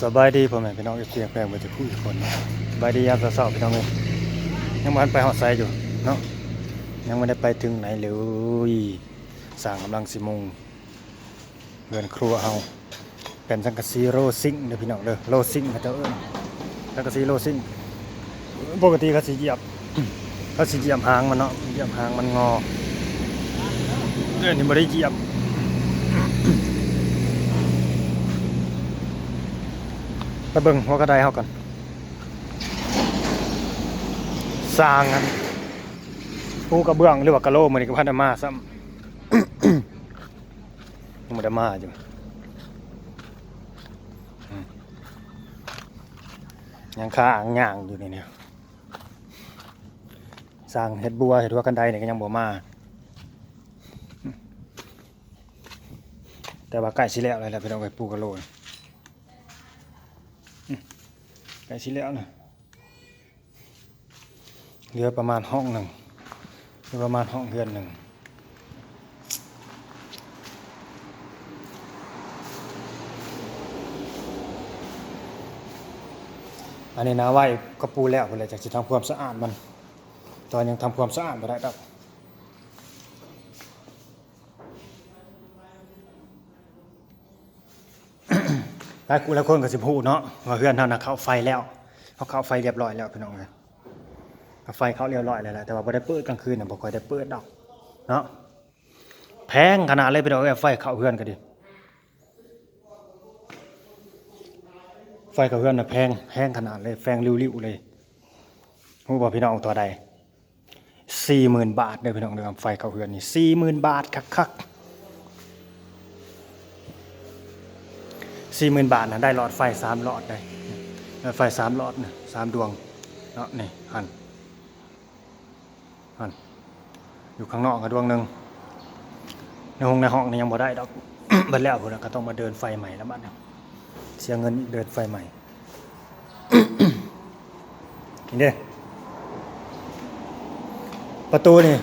สบายดีพ่อแม่พี่น้องเอฟซีแปลงไปที่ผู้อีกคนสบายดียามเช้าๆพี่น้องเอ้ยยังมันไปหอดไซอยู่เนาะยังไม่ได้ไปถึงไหนเลยสร้างกำลังสิมงเรือนครัวเฮาเป็นสังกะสีโรซิงเด้อพี่น้องเด้อโรซิงเขาเจ้าเอิ้นสังกะสีโรซิงปกติเขาสิเหยียบเขาสิเหยียบหางมันเนาะเหยียบหางมันงอ เอ้ยนี่บ่ได้เหยียบไปเบิ่งหัวกระไดเฮากันสร้างกันปูกระเบื้องหรือว่ากระโลมันนี่ก็พันธมาซ้ำยังบ่ได้มาอยู่ยังค้างย่างอยู่นี่เนี่ยสร้างเฮ็ดบัวเฮ็ดหัวกันไดเนี่ยก็ยังบ่มา แต่ว่าใกล้สิแล้วเลยแหละพี่น้องไปปูกระโหลกใกล้ชิแล้วนะเหลือประมาณห้องหนึ่งเหลือประมาณห้องเฮือนหนึ่งอันนี้นะไหวกระปูแล้วเพื่อจากจะทำความสะอาดมัน ตอนยังทำความสะอาดไม่ได้ดอก หลายคนหลายคนก็สิพูดเนาะว่าเฮือนเฮาน่ะเข้าไฟแล้วเขาเข้าไฟเรียบร้อยแล้วพี่น้องเอ้ยเข้าไฟเขาเรียบร้อยแล้วแหละแต่ว่าบ่ได้เปิดกลางคืนน่ะบ่ค่อยได้เปิดดอกเนาะแพงขนาดเลยพี่น้องเอ้ไฟเข้าเฮือนก็ดิไฟเข้าเฮือนน่ะแพงแพงขนาดเลยแพงริ้วๆเลยฮู้บ่พี่น้องตัวใด40,000บาทเด้อพี่น้องเด้อไฟเข้าเฮือนนี่40,000บาทคักๆ สี่หมื่นบาทนะได้หลอดไฟสามหลอดได้หลอดไฟสามหลอดนะสามดวงเนาะนี่หันหันอยู่ข้างนอกก็ดวงหนึ่งในห้องในห้องนี่ยังบ่ได้ดอกบัดแล้วพุ่นก็ต้องมาเดินไฟใหม่แล้วบัดนี้เสียเงินเดินไฟใหม่นี่เด้ประตูนี่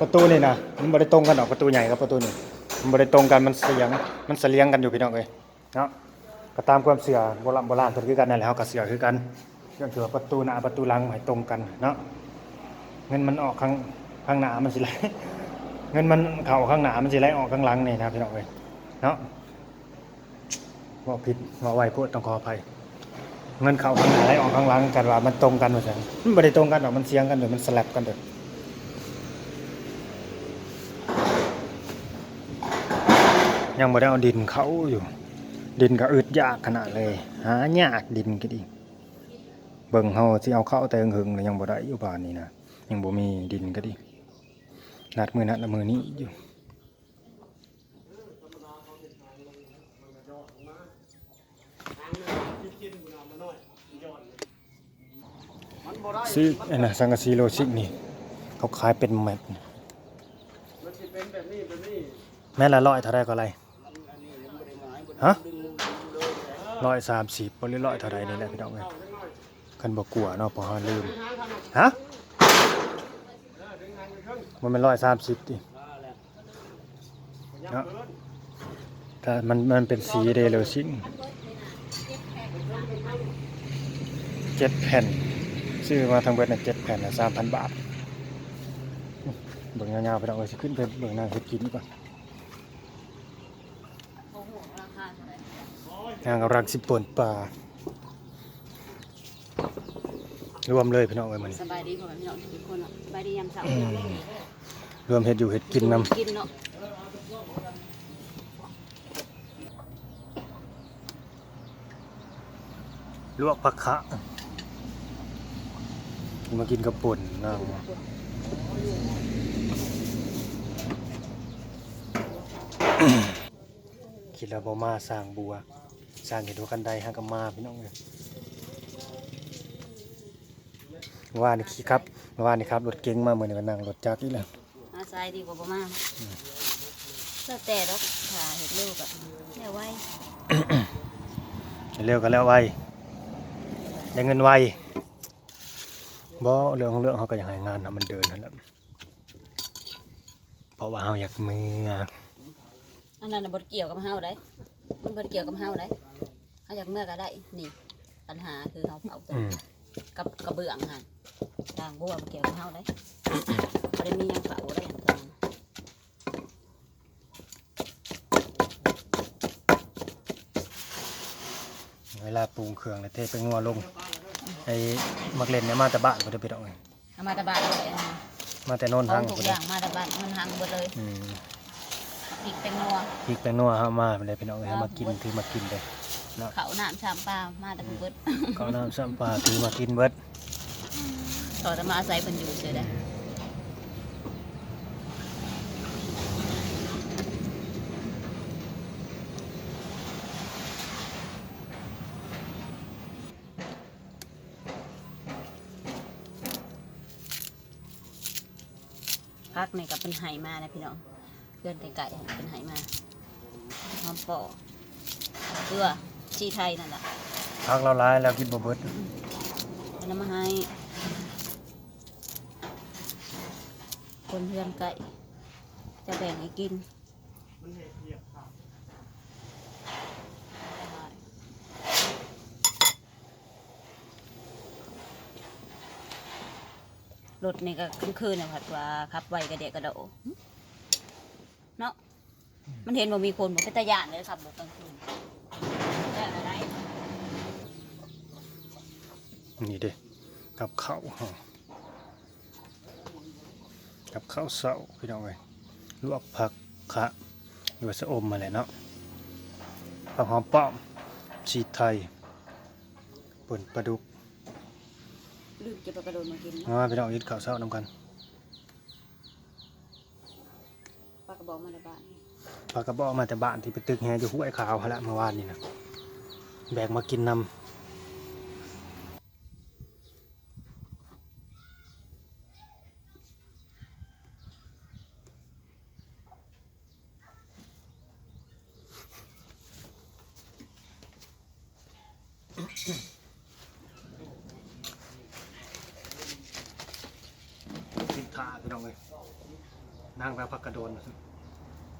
ประตูนี่นะมันบ่ได้ตรงกันดอกประตูใหญ่กับประตูนี่มันบ่ได้ตรงกันมันเสียงมันเสียงกันอยู่พี่น้องเอ้ย เนาะก็ตามความเสื่อโบราณโบราณเพิ่นคือกันนั่นแหละเฮาก็เสื่อคือกันเรื่องที่ว่าประตูหน้าประตูหลังให้ตรงกันเนาะเงินมันออกข้างข้างหน้ามันสิไหลเงินมันเข้าข้างหน้ามันสิไหลออกข้างหลังนี่นะพี่น้องเอ้ยเนาะบ่ผิดบ่ไว้พูดต้องขออภัยเงินเข้าข้างหน้าไหลออกข้างหลังกันว่ามันตรงกันว่าซั่นมันบ่ได้ตรงกันดอกมันเสียงกันเด้อมันสลับกันเด้อยังไม่ได้เอาดินเขาอยู่ ดินก็อึดยากขนาดเลย หายากดินก็ดีเบิ่งเฮาที่เอาเข้าแต่หึงเลยยังบ่ได้อยู่บ้านนี้นะยังบ่มีดินก็ดีนัดมือนัดละมือนี้อยู่ซื้อไอ้น่ะสังกะสีโลชิกนี่ เขาขายเป็นแมตมันสิเป็นแบบนี้แบบนี้แม่ละร้อยเท่าไรก็ไรฮะ ร้อยสามสิบหรือร้อยเท่าไรนี่แหละพี่น้องเอ้ยคันบอกกลัวเนาะเพอลืมฮะมันเป็นร้อยสามสิบดิเนาะแต่มันมันเป็นสีเดลซิงเจ็ดแผ่น ซื้อมาทางเบิดน่ะเจ็ดแผ่นสามพันบาทเบิ่งยาวๆไปเอาไปสิขึ้นไปเบิ่งนางเฮ็ดกินก่อน โอ้โหราคาเท่าไหร่ นางกำลังสิป่นปลารวมเลยพี่น้องเอ้ยมันสบายดีพ่อแม่พี่น้องทุกคนเนาะสบายดียามเช้ารวมเฮ็ดอยู่เฮ็ดกินนกินเนาะำลวกผักคะมากินกับป่นนางว่าคิดแล้วบ่มาสร้างบัว สร้างเห็ดหัวกันไดหากับมาพี่น้องเอ้ยว่านี่ขี้ครับว่านี่ครับรถเก๋งมาเหมือนกันนั่งรถจักรอีแล้วมาสายดีกว่าประมาณแล้วแต่ดอกถ้าเห็ดลูกอะแม่ไว้เร็วกันแล้วไวได้เงินไวบ่เรื่องของเรื่องเขาก็อยากให้งานนะมันเดินนั่นแหละเพราะว่าเฮาอยากมืออันนั้นน่ะบ่เกี่ยวกับเฮาได้ มันบ่เกี่ยวกับเฮาได้เฮาอยากเมื่อก็ได้ นี่ ปัญหาคือเฮาเผาตัวอืมกับกระเบื้องหั่นด่างบัวบ่เกี่ยวกับเฮาได้บ่ได้มีหยังเผาได้หั่นตัวนั้นเวลาปรุงเครื่องแล้วเทไปงัวลงไอ้มักเล่นเนี่ยมาแต่บ้านบ่ได้ไปดอกเลยเอามาแตะบ้านเลยอันนี้มาแต่โนนขอทางงทุกบ่อได้ย่างมาแตะบ้านมันหังหมดเลย อืม พริกแตงนัวพริกแป้งนัวเฮามาบ่ได้พี่น้องเอ้ยเฮามากินถือมากินเลยเขาน้ำชามปลามาแต่เบิดข้าวน้ำซ้ำปลาถือมากินเบิดขอจะมาอาศัยเพิ่นอยู่เสียได้พักในกับเป็นไหมานะพี่น้องเพื่อนไก่ๆเป็นไหมาหอมปอเกลือชีไทยนั่นแหละพักเราร้ายแล้วกินบ่เบิดเอาน้ำมาให้ คนเพื่อนไก่ จะแบ่งให้กินรถนี่ก็ขึ้นคืนๆนะผัดว่าขับไวกระเดะกระโดดเนาะ มันเห็นว่ามีคนบอกเป็นตะยานเลยขับรถกลางคืนได้อะไรนี่เด้กับข้าวเฮากับข้าวเสาพี่น้องเอ้ยลวกผักคะหรือว่าสะอมมาแหละเนาะผักหอมป้อมชีไทยป่นปลาดุกลืมจะไปกระโดดมากินมาพี่น้องกินข้าวเช้านำกันปลากระบอกมาในบ้าน ปลากระบอกมาแต่บ้านที่ไปตึกแฮอยู่ห้วยขาวหั่นละเมื่อวานนี่นะแบกมากินนำกินตาพี่น้องเลยนั่งแบบพักกระโดน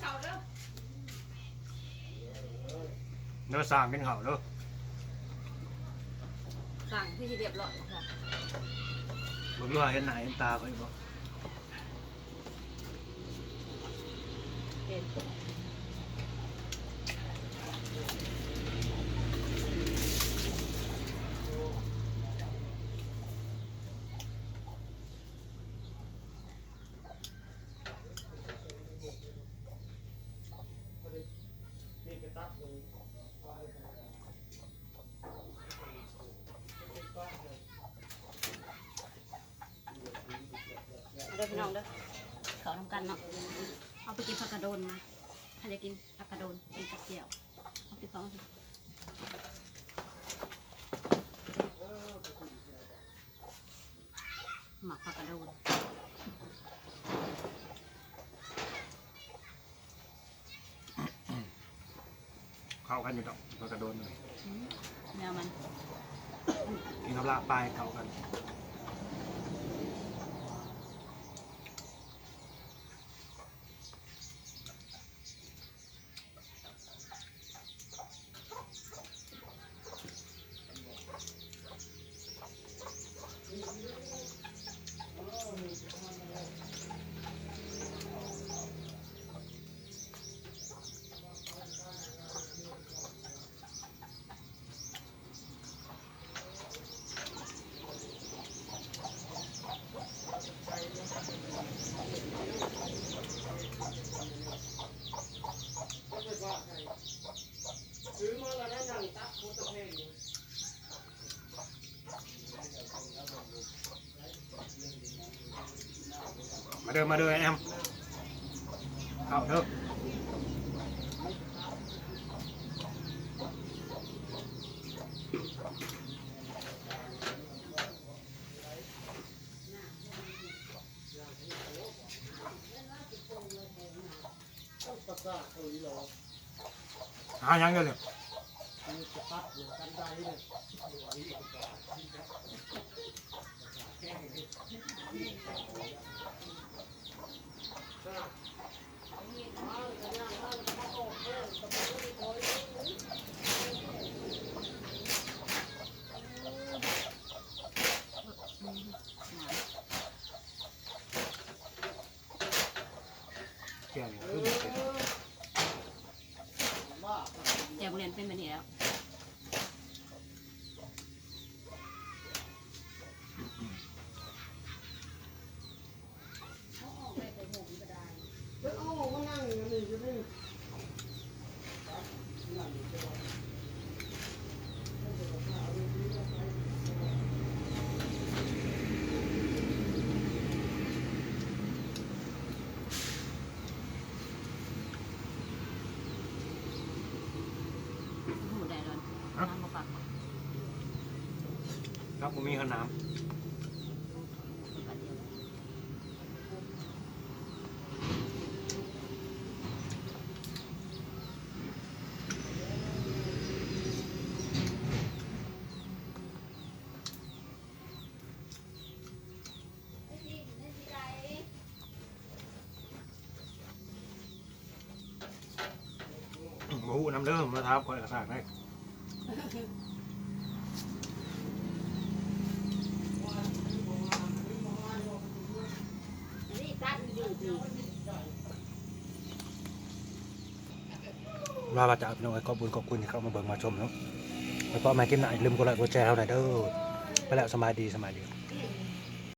เช้าแล้วที่เช้าแล้วเนื้อสร้างเป็นเขาเด้อสั่งที่เรียบร้อยค่ะบ่รู้ว่าเห็นหน้าเห็นตาเพิ่นบ่เห็น พี่น้องเด้อเขาทำกันเนาะเอาไปกินผักกระโดนมาถ้าจะกินผักกระโดนกินกับเจียวเอาไปฟังสิหมักผักกระโดนเข้ากันอยู่ดอกพักกระโดนเลยแนวมันกินกับลาบปลายเข้ากัน ด้อมาเด้อแอมเข้าเด้อประสาทตัวนี้หรอหายังเด้อเลยมันแก่นี่คืออยากเรียนเป็นแบบนี้แล้วเอามานั่งอย่างนี้จะไม่ หูได้เลยน้ำมาปักครับผมมีขนน้ำหมูน้ำเด้อมาท้าคอยกระสากได้นี่ตัดอยู่ดีว่าว่าจะเอาพี่น้องไอ้ขอบคุญขอบคุณที่เข้ามาเบิ่งมาชมเนาะแล้วก็มากินหน่อยลืมกดไลค์กดแชร์เท่าไหร่เด้อไปแล้วสบายดีสบายดี